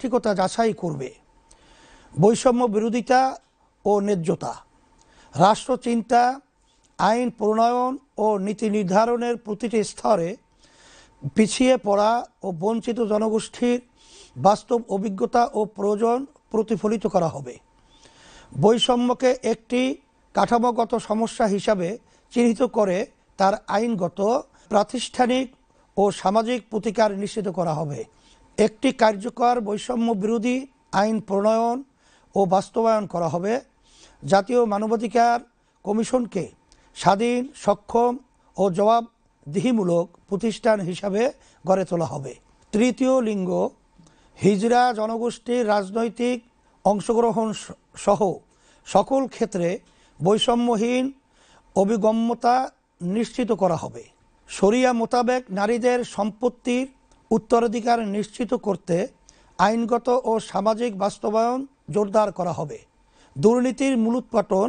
ঠিকতা যাচাই করবে। বৈষম্য বিরোধিতা ও ন্যায্যতা রাষ্ট্রচিন্তা আইন প্রণয়ন ও নীতি নির্ধারণের প্রতিটি স্তরে পিছিয়ে পড়া ও বঞ্চিত জনগোষ্ঠীর বাস্তব অভিজ্ঞতা ও প্রয়োজন প্রতিফলিত করা হবে। বৈষম্যকে একটি কাঠামোগত সমস্যা হিসাবে চিহ্নিত করে তার আইনগত, প্রাতিষ্ঠানিক ও সামাজিক প্রতিকার নিশ্চিত করা হবে। একটি কার্যকর বৈষম্য বিরোধী আইন প্রণয়ন ও বাস্তবায়ন করা হবে। জাতীয় মানবাধিকার কমিশনকে স্বাধীন, সক্ষম ও জবাবদিহিমূলক প্রতিষ্ঠান হিসাবে গড়ে তোলা হবে। তৃতীয় লিঙ্গ হিজরা জনগোষ্ঠীর রাজনৈতিক অংশগ্রহণ সহ সকল ক্ষেত্রে বৈষম্যহীন অভিগম্যতা নিশ্চিত করা হবে। শরিয়া মোতাবেক নারীদের সম্পত্তির উত্তরাধিকার নিশ্চিত করতে আইনগত ও সামাজিক বাস্তবায়ন জোরদার করা হবে। দুর্নীতির মূলোৎপাটন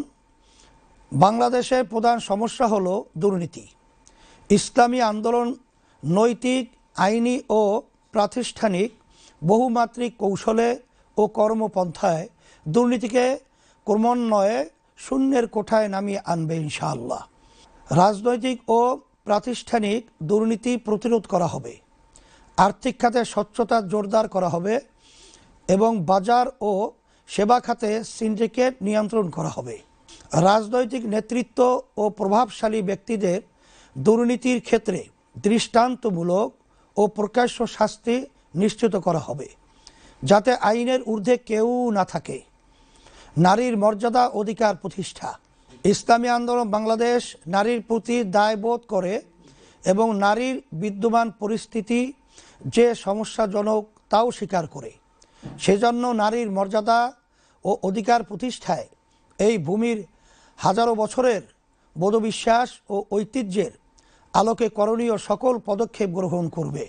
বাংলাদেশের প্রধান সমস্যা হলো দুর্নীতি। ইসলামী আন্দোলন, নৈতিক, আইনি ও প্রাতিষ্ঠানিক, বহুমাত্রিক কৌশলে ও কর্মপন্থায় দুর্নীতিকে ক্রমান্বয়ে শূন্যের কোঠায় নামিয়ে আনবে ইনশাআল্লাহ। রাজনৈতিক ও প্রাতিষ্ঠানিক দুর্নীতি প্রতিরোধ করা হবে। আর্থিক খাতে স্বচ্ছতা জোরদার করা হবে এবং বাজার ও সেবা খাতে সিন্ডিকেট নিয়ন্ত্রণ করা হবে। রাজনৈতিক নেতৃত্ব ও প্রভাবশালী ব্যক্তিদের দুর্নীতির ক্ষেত্রে দৃষ্টান্তমূলক ও প্রকাশ্য শাস্তি নিশ্চিত করা হবে, যাতে আইনের ঊর্ধ্বে কেউ না থাকে। নারীর মর্যাদা অধিকার প্রতিষ্ঠা। ইসলামী আন্দোলন বাংলাদেশ নারীর প্রতি দায়বোধ করে এবং নারীর বিদ্যমান পরিস্থিতি যে সমস্যাজনক তাও স্বীকার করে। সেজন্য নারীর মর্যাদা ও অধিকার প্রতিষ্ঠায় এই ভূমির হাজারো বছরের বোধবিশ্বাস ও ঐতিহ্যের আলোকে করণীয় সকল পদক্ষেপ গ্রহণ করবে।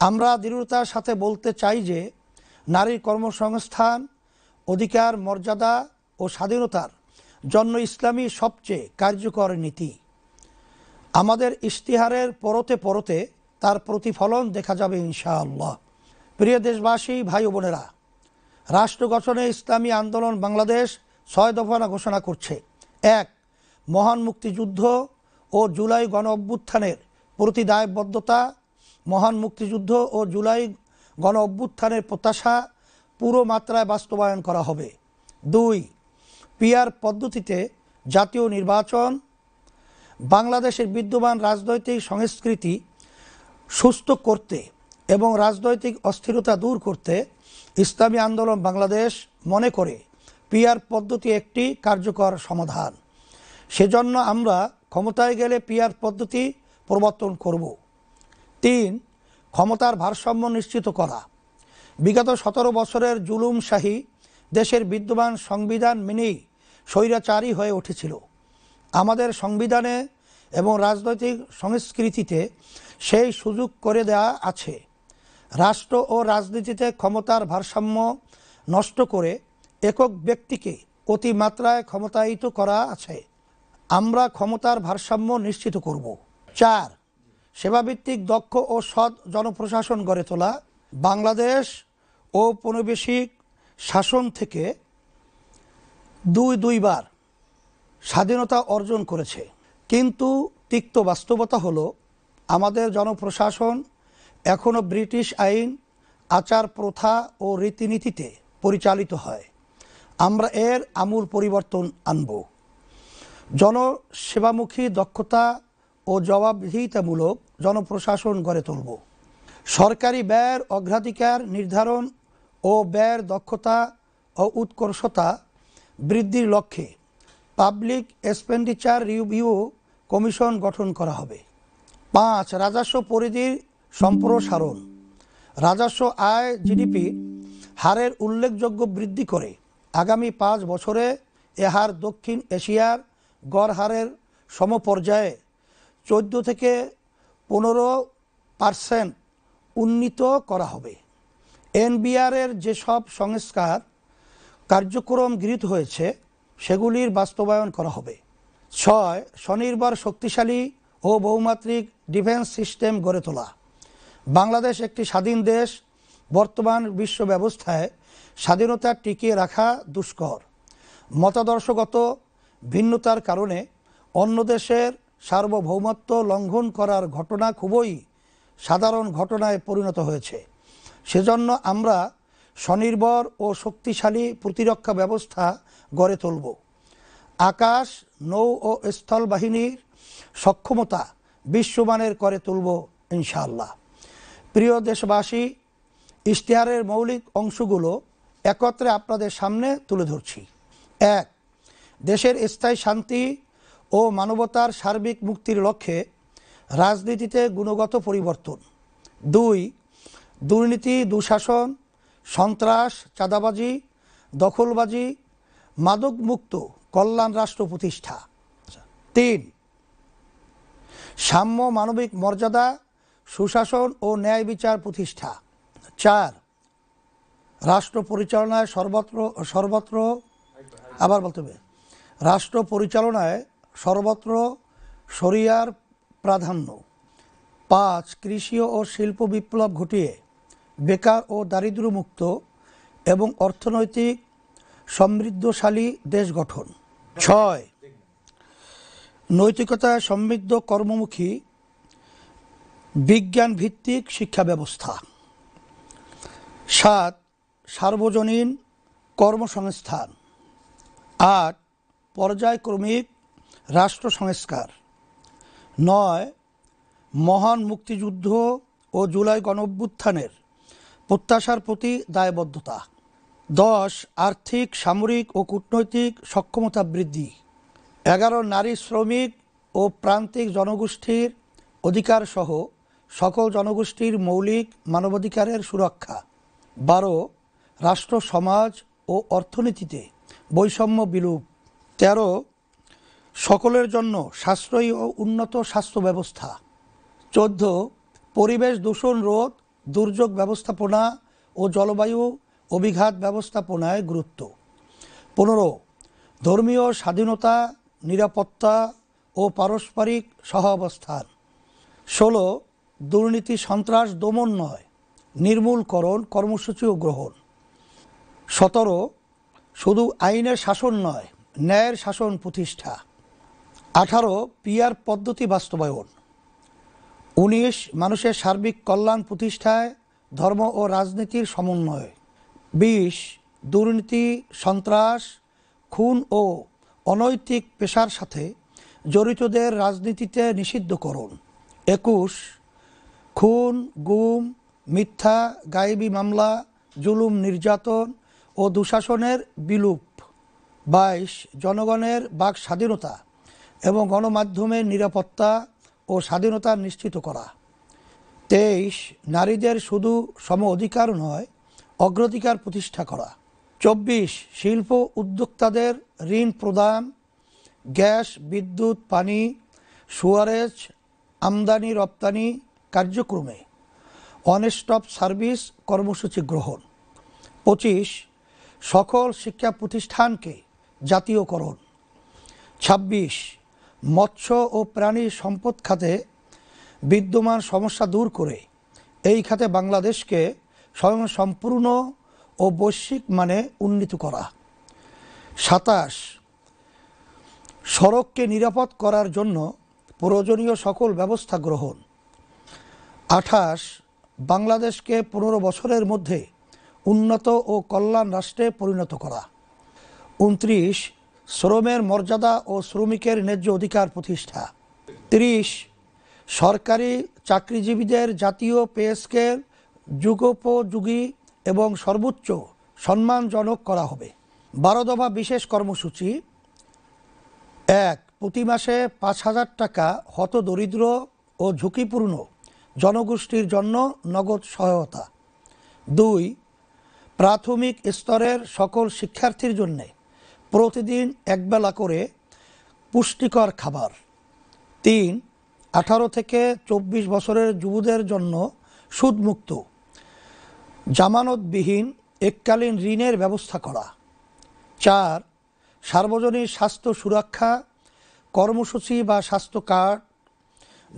আমরা দৃঢ়তার সাথে বলতে চাই যে নারীর কর্মসংস্থান, অধিকার, মর্যাদা ও স্বাধীনতার জন্য ইসলামী সবচেয়ে কার্যকর নীতি। আমাদের ইশতিহারের পরতে পরতে তার প্রতিফলন দেখা যাবে ইনশাআল্লাহ। প্রিয় দেশবাসী, ভাই বোনেরা, রাষ্ট্র গঠনে ইসলামী আন্দোলন বাংলাদেশ ছয় দফা ঘোষণা করছে। এক, মহান মুক্তিযুদ্ধ ও জুলাই গণ অভ্যুত্থানের প্রতি দায়বদ্ধতা, মহান মুক্তিযুদ্ধ ও জুলাই গণ অভ্যুত্থানের প্রত্যাশা পুরো মাত্রায় বাস্তবায়ন করা হবে। দুই পিআর পদ্ধতিতে জাতীয় নির্বাচন, বাংলাদেশের বিদ্যমান রাজনৈতিক সংস্কৃতি সুস্থ করতে এবং রাজনৈতিক অস্থিরতা দূর করতে ইসলামী আন্দোলন বাংলাদেশ মনে করে পিআর পদ্ধতি একটি কার্যকর সমাধান। সেজন্য আমরা ক্ষমতায় গেলে পিআর পদ্ধতি প্রবর্তন করব। তিন, ক্ষমতার ভারসাম্য নিশ্চিত করা। বিগত সতেরো বছরের জুলুমশাহী দেশের বিদ্যমান সংবিধান মেনেই স্বৈরাচারী হয়ে উঠেছিল। আমাদের সংবিধানে এবং রাজনৈতিক সংস্কৃতিতে সেই সুযোগ করে দেওয়া আছে। রাষ্ট্র ও রাজনীতিতে ক্ষমতার ভারসাম্য নষ্ট করে একক ব্যক্তিকে অতিমাত্রায় ক্ষমতায়িত করা আছে। আমরা ক্ষমতার ভারসাম্য নিশ্চিত করব। চার, সেবাভিত্তিক দক্ষ ও সৎ জনপ্রশাসন গড়ে তোলা। বাংলাদেশ ঔপনিবেশিক শাসন থেকে দুই দুইবার স্বাধীনতা অর্জন করেছে। কিন্তু তিক্ত বাস্তবতা হলো, আমাদের জনপ্রশাসন এখনও ব্রিটিশ আইন, আচার প্রথা ও রীতিনীতিতে পরিচালিত হয়। আমরা এর আমূল পরিবর্তন আনব। জনসেবামুখী দক্ষতা ও জবাবদিহিতামূলক জনপ্রশাসন গড়ে তুলব। সরকারি ব্যয়ের অগ্রাধিকার নির্ধারণ ও ব্যয়ের দক্ষতা ও উৎকর্ষতা বৃদ্ধির লক্ষ্যে পাবলিক এক্সপেন্ডিচার রিভিউ কমিশন গঠন করা হবে। পাঁচ, রাজস্ব পরিধির সম্প্রসারণ। রাজস্ব আয় জিডিপি হারের উল্লেখযোগ্য বৃদ্ধি করে। আগামী পাঁচ বছরে এ হার দক্ষিণ এশিয়ার গড় হারের সমপর্যায়ে চোদ্দ থেকে পনেরো পার্সেন্ট উন্নীত করা হবে। এনবিআরের যেসব সংস্কার কার্যক্রম গৃহীত হয়েছে, সেগুলির বাস্তবায়ন করা হবে। ছয়, স্বনির্ভর, শক্তিশালী ও বহুমাত্রিক ডিফেন্স সিস্টেম গড়ে তোলা। বাংলাদেশ একটি স্বাধীন দেশ, বর্তমান বিশ্ব ব্যবস্থায় স্বাধীনতা টিকিয়ে রাখা দুষ্কর। মতাদর্শগত ভিন্নতার কারণে অন্য দেশের সার্বভৌমত্ব লঙ্ঘন করার ঘটনা খুবই সাধারণ ঘটনায় পরিণত হয়েছে। সেজন্য আমরা স্বনির্ভর ও শক্তিশালী প্রতিরক্ষা ব্যবস্থা গড়ে তুলব। আকাশ, নৌ ও স্থল বাহিনীর সক্ষমতা বিশ্বমানের করে তুলব ইনশাআল্লাহ। প্রিয় দেশবাসী, ইশতেহারের মৌলিক অংশগুলো একত্রে আপনাদের সামনে তুলে ধরছি। এক, দেশের স্থায়ী শান্তি ও মানবতার সার্বিক মুক্তির লক্ষ্যে রাজনীতিতে গুণগত পরিবর্তন। দুই, দুর্নীতি, দুঃশাসন, সন্ত্রাস, চাঁদাবাজি, দখলবাজি, মাদকমুক্ত কল্যাণ রাষ্ট্র প্রতিষ্ঠা। তিন, সাম্য মানবিক মর্যাদা, সুশাসন ও ন্যায় বিচার প্রতিষ্ঠা। চার, রাষ্ট্র পরিচালনায় সর্বত্র সর্বত্র, আবার বলতে হবে, রাষ্ট্র পরিচালনায় সর্বত্র শরিয়ার প্রাধান্য। পাঁচ, কৃষি ও শিল্প বিপ্লব ঘটিয়ে বেকার ও দারিদ্র্যমুক্ত এবং অর্থনৈতিক সমৃদ্ধশালী দেশ গঠন। ছয়। নৈতিকতা সমৃদ্ধ কর্মমুখী বিজ্ঞান ভিত্তিক শিক্ষা ব্যবস্থা সাত, সার্বজনীন কর্মসংস্থান। আট, পর্যায়ক্রমিক রাষ্ট্র সংস্কার নয়, মহান মুক্তিযুদ্ধ ও জুলাই গণঅভ্যুত্থানের প্রত্যাশার প্রতি দায়বদ্ধতা। দশ, আর্থিক, সামরিক ও কূটনৈতিক সক্ষমতা বৃদ্ধি। এগারো, নারী শ্রমিক ও প্রান্তিক জনগোষ্ঠীর অধিকার সহ সকল জনগোষ্ঠীর মৌলিক মানবাধিকারের সুরক্ষা। বারো, রাষ্ট্র, সমাজ ও অর্থনীতিতে বৈষম্য বিলুপ। তেরো, সকলের জন্য সাশ্রয়ী ও উন্নত স্বাস্থ্য ব্যবস্থা। চোদ্দ, পরিবেশ দূষণ রোধ, দুর্যোগ ব্যবস্থাপনা ও জলবায়ু অভিঘাত ব্যবস্থাপনায় গুরুত্ব। পনেরো, ধর্মীয় স্বাধীনতা, নিরাপত্তা ও পারস্পরিক সহাবস্থান। ষোলো, দুর্নীতি, সন্ত্রাস, দমন নয়, নির্মূলকরণ, কর্মসূচি ও গ্রহণ। সতেরো, শুধু আইনের শাসন নয়, ন্যায়ের শাসন প্রতিষ্ঠা। আঠারো, পিয়ার পদ্ধতি বাস্তবায়ন। উনিশ, মানুষের সার্বিক কল্যাণ প্রতিষ্ঠায় ধর্ম ও রাজনীতির সমন্বয়। বিশ দুর্নীতি, সন্ত্রাস, খুন ও অনৈতিক পেশার সাথে জড়িতদের রাজনীতিতে নিষিদ্ধকরণ। একুশ, খুন, গুম, মিথ্যা, গায়েবী মামলা, জুলুম নির্যাতন ও দুঃশাসনের বিলুপ। বাইশ, জনগণের বাক স্বাধীনতা এবং গণমাধ্যমের নিরাপত্তা ও স্বাধীনতা নিশ্চিত করা। তেইশ, নারীদের শুধু সম অধিকার নয় অগ্রাধিকার প্রতিষ্ঠা করা। চব্বিশ, শিল্প উদ্যোক্তাদের ঋণ প্রদান, গ্যাস, বিদ্যুৎ, পানি, সুয়ারেজ, আমদানি, রপ্তানি কার্যক্রমে অনস্টপ সার্ভিস কর্মসূচি গ্রহণ। পঁচিশ, সকল শিক্ষা প্রতিষ্ঠানকে জাতীয়করণ। ছাব্বিশ, মৎস্য ও প্রাণী সম্পদ খাতে বিদ্যমান সমস্যা দূর করে এই খাতে বাংলাদেশকে স্বয়ং সম্পূর্ণ ও বৈশ্বিক মানে উন্নীত করা। সাতাশ, সড়ককে নিরাপদ করার জন্য প্রয়োজনীয় সকল ব্যবস্থা গ্রহণ। আঠাশ, বাংলাদেশকে পনেরো বছরের মধ্যে উন্নত ও কল্যাণ রাষ্ট্রে পরিণত করা। উনত্রিশ, শ্রমের মর্যাদা ও শ্রমিকের ন্যায্য অধিকার প্রতিষ্ঠা। তিরিশ, সরকারি চাকরিজীবীদের জাতীয় পে স্কেল যুগোপযোগী এবং সর্বোচ্চ সম্মানজনক করা হবে। বারো দফা বিশেষ কর্মসূচি। এক, প্রতি মাসে পাঁচ হাজার টাকা হত দরিদ্র ও ঝুঁকিপূর্ণ জনগোষ্ঠীর জন্য নগদ সহায়তা। দুই, প্রাথমিক স্তরের সকল শিক্ষার্থীর জন্যে প্রতিদিন একবেলা করে পুষ্টিকর খাবার। তিন, আঠারো থেকে চব্বিশ বছরের যুবদের জন্য সুদমুক্ত জামানতবিহীন এককালীন ঋণের ব্যবস্থা করা। চার, সার্বজনীন স্বাস্থ্য সুরক্ষা, কর্মসূচি বা স্বাস্থ্য কার্ড,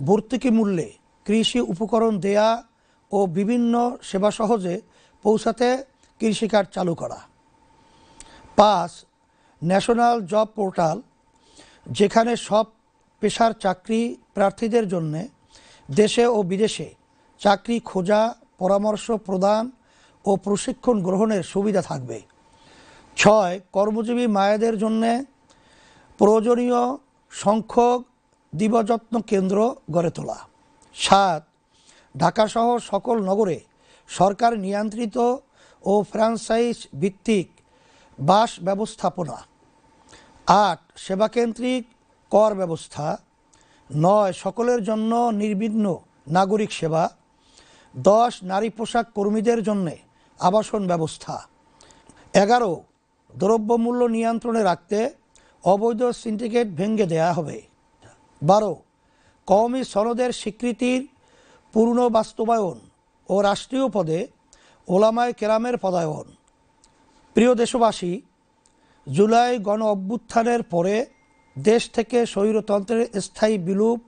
ভর্তুকি মূল্যে কৃষি উপকরণ দেয়া ও বিভিন্ন সেবা সহজে পৌঁছাতে কৃষিকার্ড চালু করা। পাঁচ, ন্যাশনাল জব পোর্টাল, যেখানে সব পেশার চাকরি প্রার্থীদের জন্যে দেশে ও বিদেশে চাকরি খোঁজা, পরামর্শ প্রদান ও প্রশিক্ষণ গ্রহণের সুবিধা থাকবে। ছয়, কর্মজীবী মায়েদের জন্যে প্রয়োজনীয় সংখ্যক দিবযত্ন কেন্দ্র গড়ে তোলা। সাত ঢাকাসহ সকল নগরে সরকার নিয়ন্ত্রিত ও ফ্র্যাঞ্চাইজ ভিত্তিক বাস ব্যবস্থাপনা। আট, সেবাকেন্দ্রিক কর ব্যবস্থা। নয়, সকলের জন্য নির্বিঘ্ন নাগরিক সেবা। দশ, নারী পোশাক কর্মীদের জন্য আবাসন ব্যবস্থা। এগারো, দ্রব্যমূল্য নিয়ন্ত্রণে রাখতে অবৈধ সিন্ডিকেট ভেঙে দেয়া হবে। বারো, কওমি সনদের স্বীকৃতির পূর্ণ বাস্তবায়ন ও রাষ্ট্রীয় পদে ওলামায় কেরামের পদায়ন। প্রিয় দেশবাসী, জুলাই গণ অভ্যুত্থানের পরে দেশ থেকে স্বৈরতন্ত্রের স্থায়ী বিলুপ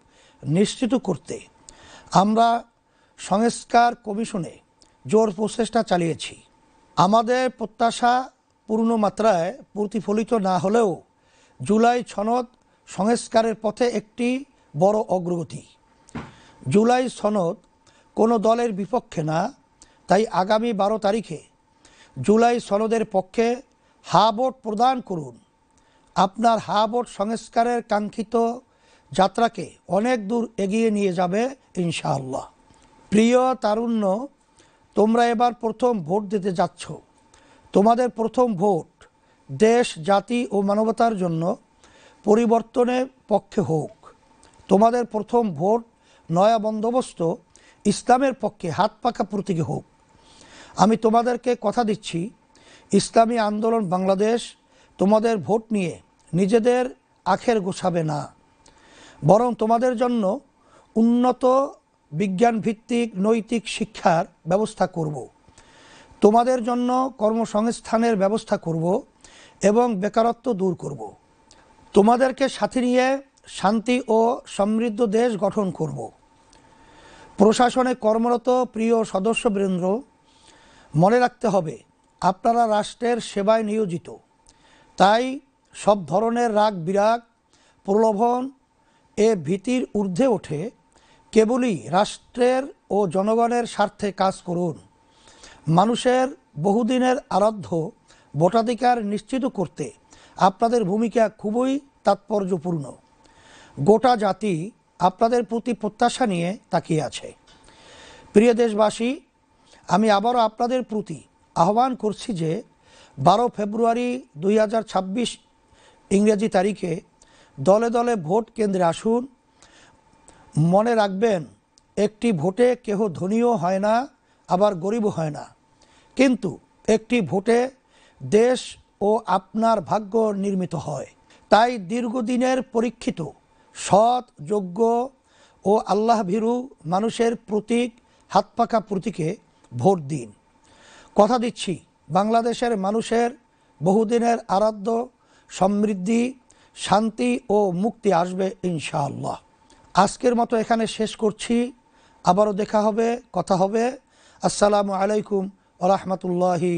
নিশ্চিত করতে আমরা সংস্কার কমিশনে জোর প্রচেষ্টা চালিয়েছি। আমাদের প্রত্যাশা পূর্ণ মাত্রায় প্রতিফলিত না হলেও জুলাই সনদ সংস্কারের পথে একটি বড় অগ্রগতি। জুলাই সনদ কোনো দলের বিপক্ষে না, তাই আগামী বারো তারিখে জুলাই সনদের পক্ষে হা ভোট প্রদান করুন। আপনার হা ভোট সংস্কারের কাঙ্ক্ষিত যাত্রাকে অনেক দূর এগিয়ে নিয়ে যাবে ইনশাআল্লাহ। প্রিয় তারুণ্য তোমরা এবার প্রথম ভোট দিতে যাচ্ছ। তোমাদের প্রথম ভোট দেশ, জাতি ও মানবতার জন্য পরিবর্তনের পক্ষে হোক। তোমাদের প্রথম ভোট নয়া বন্দোবস্ত ইসলামের পক্ষে হাত পাকা প্রতীকে হোক। আমি তোমাদেরকে কথা দিচ্ছি, ইসলামী আন্দোলন বাংলাদেশ তোমাদের ভোট নিয়ে নিজেদের আখের গোছাবে না। বরং তোমাদের জন্য উন্নত বিজ্ঞানভিত্তিক নৈতিক শিক্ষার ব্যবস্থা করব। তোমাদের জন্য কর্মসংস্থানের ব্যবস্থা করব এবং বেকারত্ব দূর করব। তোমাদেরকে সাথে নিয়ে শান্তি ও সমৃদ্ধ দেশ গঠন করব প্রশাসনে কর্মরত প্রিয় সদস্যবৃন্দ, মনে রাখতে হবে, আপনারা রাষ্ট্রের সেবায় নিয়োজিত তাই সব ধরনের রাগ বিরাগ প্রলোভন, এ ভীতির ঊর্ধ্বে ওঠে কেবলই রাষ্ট্রের ও জনগণের স্বার্থে কাজ করুন। মানুষের বহুদিনের আরাধ্য ভোটাধিকার নিশ্চিত করতে আপনাদের ভূমিকা খুবই তাৎপর্যপূর্ণ। গোটা জাতি আপনাদের প্রতি প্রত্যাশা নিয়ে তাকিয়ে আছে। প্রিয় দেশবাসী, আমি আবারও আপনাদের প্রতি আহ্বান করছি যে বারো ফেব্রুয়ারি দুই হাজার ছাব্বিশ ইংরেজি তারিখে দলে দলে ভোট কেন্দ্রে আসুন। মনে রাখবেন, একটি ভোটে কেহ ধনীও হয় না, আবার গরিবও হয় না। কিন্তু একটি ভোটে দেশ ও আপনার ভাগ্য নির্মিত হয়। তাই দীর্ঘদিনের পরীক্ষিত, সৎ, যোগ্য ও আল্লাহ ভীরু মানুষের প্রতীক হাতপাকা প্রতীকে ভোট দিন। কথা দিচ্ছি, বাংলাদেশের মানুষের বহুদিনের আরাধ্য, সমৃদ্ধি, শান্তি ও মুক্তি আসবে ইনশাআল্লাহ। আজকের মতো এখানে শেষ করছি। আবারও দেখা হবে কথা হবে। আসসালামু আলাইকুম রহমতুল্লাহি